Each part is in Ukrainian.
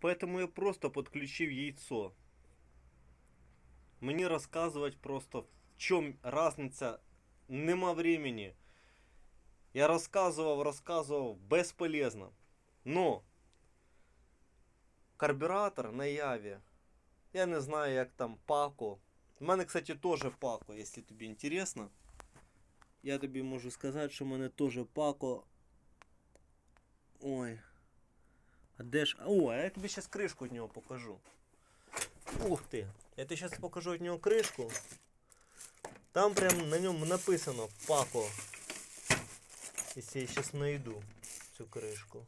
Поэтому я просто подключив яйцо. Мені розказувати просто в чому разниця нема времени. Я розказував, розказував безполезно. Но карбюратор на Яві. Я не знаю, як там Пако. У мене, кстати, теж Пако, якщо тобі інтересно. Я тобі можу сказати, що в мене теж Пако. Ой. А де ж. О, а я тобі зараз кришку від нього покажу. Ух ти. Я тобі зараз покажу від нього кришку. Там прям на ньому написано Пако. Если я сейчас найду цю кришку.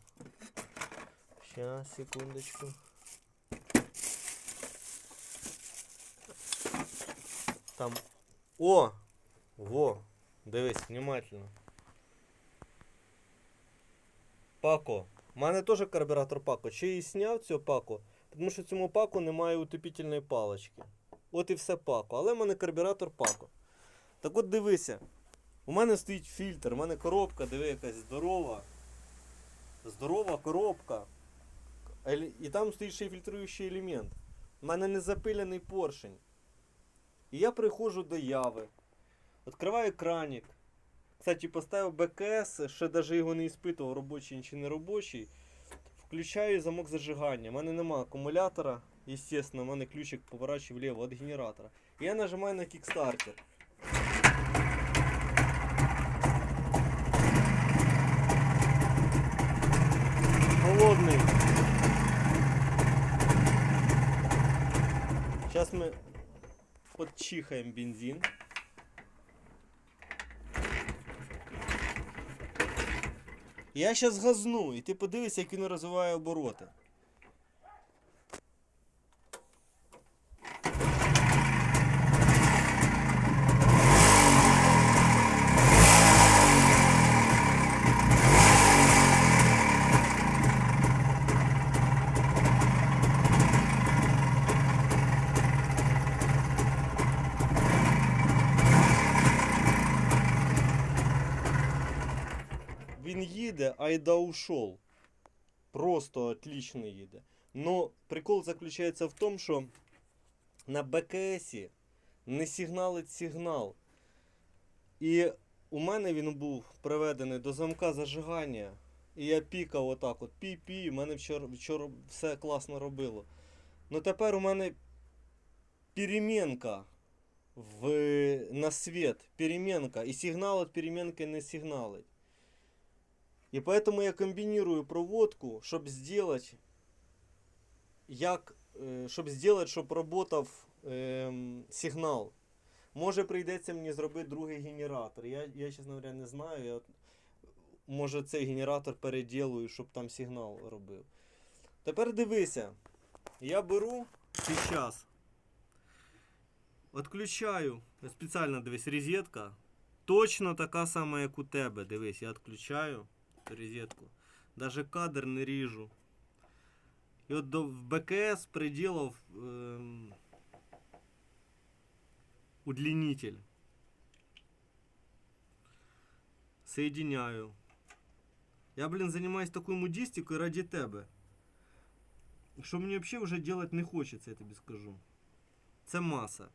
Сейчас, секундочку. Там. О! Во! Дивись, внимательно. Пако. У мене теж карбюратор Пако. Чи я і зняв цього Пако? Тому що цьому Пако немає утопітельної палички. От і все Пако. Але в мене карбюратор Пако. Так от дивися. У мене стоїть фільтр, у мене коробка, диви, якась здорова. Здорова коробка. І там стоїть ще фільтруючий елемент. У мене не запилений поршень. І я приходжу до яви. Відкриваю кранік. Кстати, поставив БКС, ще навіть його не іспитував, робочий чи не робочий. Включаю замок зажигання. У мене нема акумулятора. Естественно, у мене ключик поворачиваю вліво від генератора. Я нажимаю на кікстартер. Холодный. Сейчас мы подчихаем бензин. Я сейчас газну, і ти подивишся, як він розвиває обороти. Він їде, айда ушел. Просто отлично їде. Но прикол заключається в тому, що на БКС не сигналить сигнал. І у мене він був приведений до замка зажигання. І я пікав отак от пі-пі, у мене вчора, вчора все класно робило. Ну тепер у мене перемінка в, на світ. Перемінка. І сигнал від перемінки не сигналить. И поэтому я комбинирую проводку, чтобы сделать, як, щоб сделать, щоб работав ем, сигнал. Може прийдеться мені зробити другий генератор. Я, я чесно говоря, не знаю. Я, може цей генератор переділую, щоб там сигнал робив. Тепер дивися. Я беру зараз. Отключаю. Спеціально дивись, розетка. Точно така сама, як у тебе. Дивись, я відключаю розетку. Даже кадр не ріжу. І от до, в БКС приділав ем, удлінитель. Соединяю. Я, блін, займаюсь такою модістикою раді тебе. Що мені взагалі вже делать не хочеться, я тобі скажу. Це маса.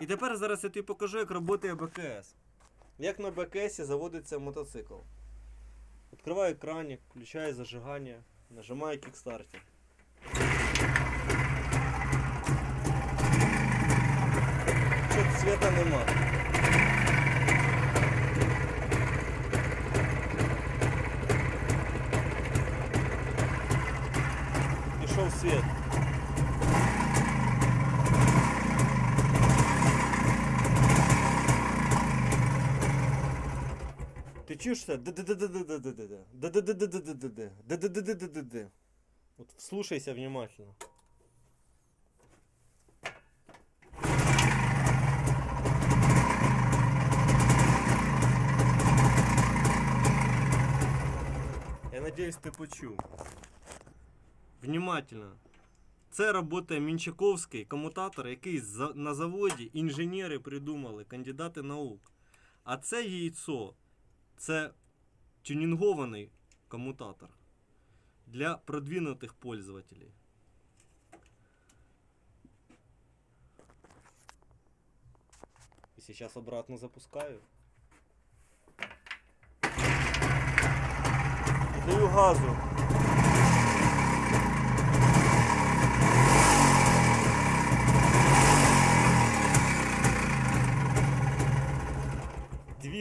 І тепер зараз я тобі покажу, як працює БКС. Як на БКС заводиться мотоцикл. Открываю краник, включаю зажигание, нажимаю кикстартер. Что-то света нема. Пішов свет. Чуешь? Да-да-да-да-да-да-да-да. Вот вслушайся внимательно. Я надеюсь, ты почув. Внимательно. Це робота Мінчаковський, комутатор, який на заводі інженери придумали, кандидати наук. А це яйцо це тюнінгований комутатор. для продвинутых пользователей. И сейчас обратно запускаю. Даю газу.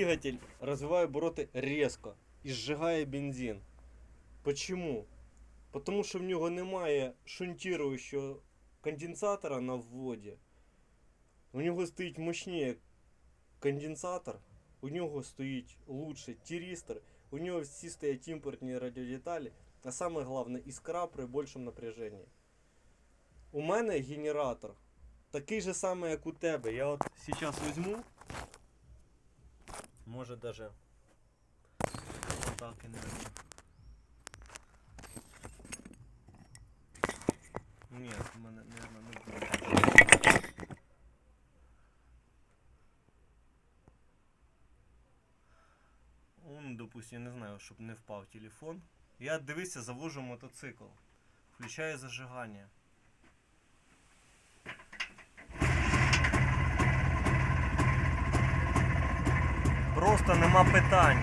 Двигатель развиваю обороты резко і зжигає бензин. Почему? Потому що в нього немає шунтируючого конденсатора на вводі. У нього стоїть мощніше конденсатор, у нього стоїть лучше тірістер, у нього всі стоять імпортні радіодеталі, а саме головне іскра при більшому напряженні. У мене генератор такий же самий, як у тебе. Я от зараз візьму. Може даже так і не візьму. Ні, в мене, наверное, не буде. Ну, допустим, я не знаю, щоб не впав телефон. Я дивися, завожу мотоцикл. Включаю зажигання. Просто нема питань.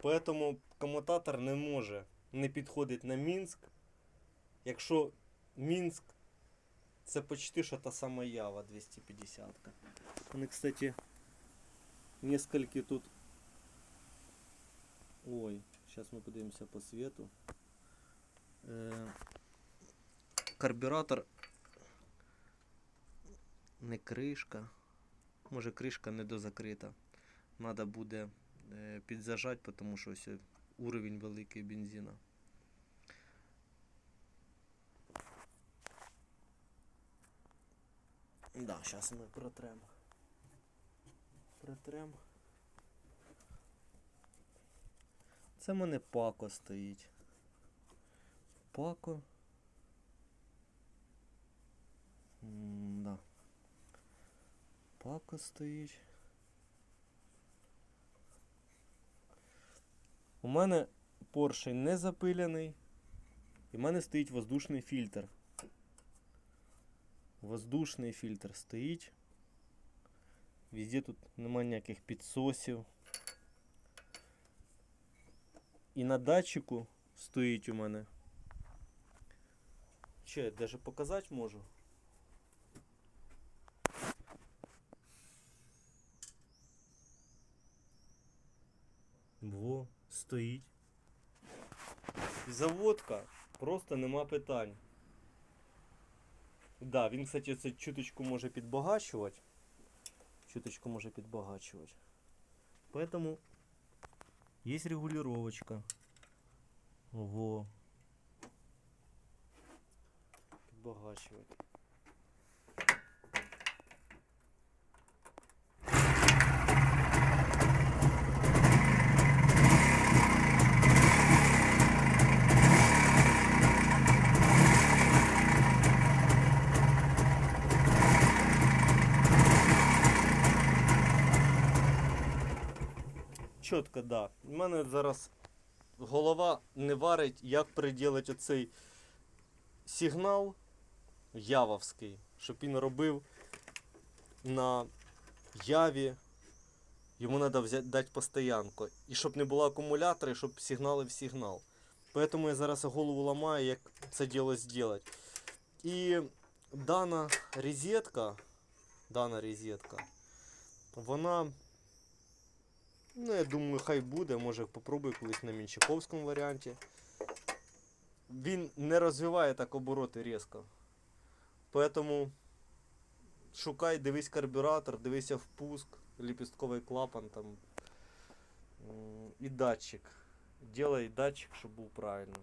Поэтому комутатор не може не підходить на Мінськ. Якщо Мінськ це почти що та сама Ява 250. Вони, кстати, нескільки тут. Ой, зараз ми подивимося по світу. Е, карбюратор не кришка. Може кришка не дозакрита. Надо буде е, підзажати, тому що ось уровень великий бензина. Да, зараз ми протрем. Протрем. Це в мене пако стоїть. Пако. М, Да. Пако стоїть. У мене поршень не запиляний. І в мене стоїть воздушний фільтр. Воздушний фільтр стоїть. Везде тут немає ніяких підсосів. І на датчику стоїть у мене. Че, даже показати можу. Во, стоїть. Заводка, просто нема питань. Да, він, кстати, це чуточку може підбагачувати. Чуточку може підбагачувати. Поэтому есть регулировочка. Ого. Підбагачувати. Чітко, да. У мене зараз голова не варить, як приділити оцей сигнал явовський, щоб він робив на яві. Йому треба взяти дати постоянку. І щоб не було акумулятора, і щоб сигналив сигнал. Поэтому я зараз голову ламаю, як це діло зробити. І дана розетка, дана розетка, вона Ну, я думаю, хай буде, може попробую колись на Мінчаковському варіанті. Він не розвиває так обороти різко. Поэтому шукай, дивись карбюратор, дивися впуск, ліпістковий клапан там. І датчик. Делай датчик, щоб був правильно.